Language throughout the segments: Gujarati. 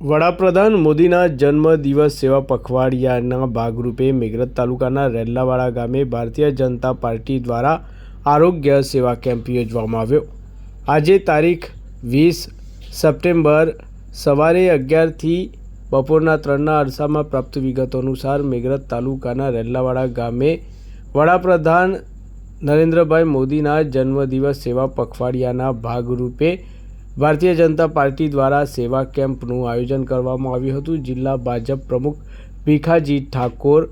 વડાપ્રધાન મોદીના જન્મદિવસ સેવા પખવાડિયાના ભાગરૂપે મેઘરજ તાલુકાના રેલ્લાવાડા ગામે ભારતીય જનતા પાર્ટી દ્વારા આરોગ્ય સેવા કેમ્પ યોજવામાં આવ્યો. આજે તારીખ વીસ સપ્ટેમ્બર સવારે અગિયારથી બપોરના ત્રણના અરસામાં પ્રાપ્ત વિગતો અનુસાર મેઘરજ તાલુકાના રેલ્લાવાડા ગામે વડાપ્રધાન નરેન્દ્રભાઈ મોદીના જન્મદિવસ સેવા પખવાડિયાના ભાગરૂપે ભારતીય જનતા પાર્ટી દ્વારા સેવા કેમ્પનું આયોજન કરવામાં આવ્યું હતું. જિલ્લા ભાજપ પ્રમુખ ભીખાજી ઠાકોર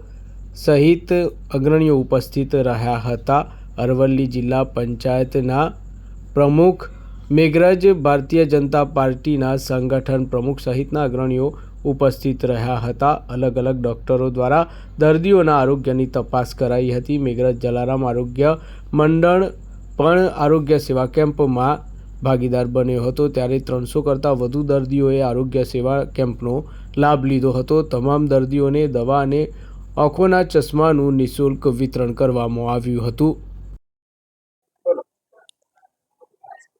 સહિત અગ્રણીઓ ઉપસ્થિત રહ્યા હતા. અરવલ્લી જિલ્લા પંચાયતના પ્રમુખ મેઘરજ ભારતીય જનતા પાર્ટીના સંગઠન પ્રમુખ સહિતના અગ્રણીઓ ઉપસ્થિત રહ્યા હતા. અલગ અલગ ડોક્ટરો દ્વારા દર્દીઓના આરોગ્યની તપાસ કરાઈ હતી. મેઘરજ જલારામ આરોગ્ય મંડળ પણ આરોગ્ય સેવા કેમ્પમાં ભાગીદાર બન્યો હતો ત્યારે ત્રણસો કરતાં વધુ દર્દીઓએ આરોગ્ય સેવા કેમ્પનો લાભ લીધો હતો. તમામ દર્દીઓને દવા અને આંખોના ચશ્માનું નિઃશુલ્ક વિતરણ કરવામાં આવ્યું હતું.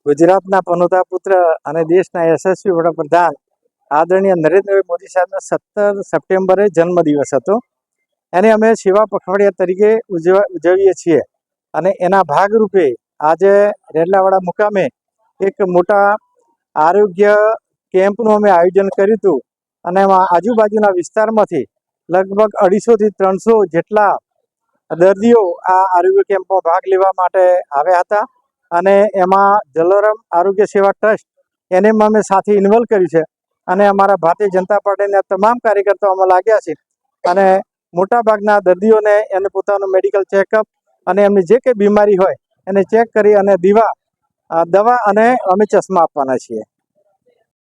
ગુજરાતના પનોતા પુત્ર અને દેશના યશસ્વી વડાપ્રધાન આદરણીય નરેન્દ્ર મોદી સાહેબનો સત્તર સપ્ટેમ્બરે જન્મદિવસ હતો. એને અમે સેવા પખવાડિયા તરીકે ઉજવા, ઉજવીએ છીએ અને એના ભાગરૂપે આજે રેલાવાડા મુકામે એક મોટા આરોગ્ય કેમ્પનું અમે આયોજન કર્યું હતું. અને એમાં આજુબાજુના વિસ્તારમાંથી લગભગ અઢીસોથી ત્રણસો જેટલા દર્દીઓ આ આરોગ્ય કેમ્પમાં ભાગ લેવા માટે આવ્યા હતા. અને એમાં જલારામ આરોગ્ય સેવા ટ્રસ્ટ એને અમે સાથે ઇન્વોલ્વ કર્યું છે. અને અમારા ભારતીય જનતા પાર્ટીના તમામ કાર્યકર્તાઓ આમાં લાગ્યા છે અને મોટાભાગના દર્દીઓને એને પોતાનું મેડિકલ ચેકઅપ અને એમની જે કંઈ બીમારી હોય એને ચેક કરી અને દીવા દવા અને અમે ચશ્મા આપવાના છીએ.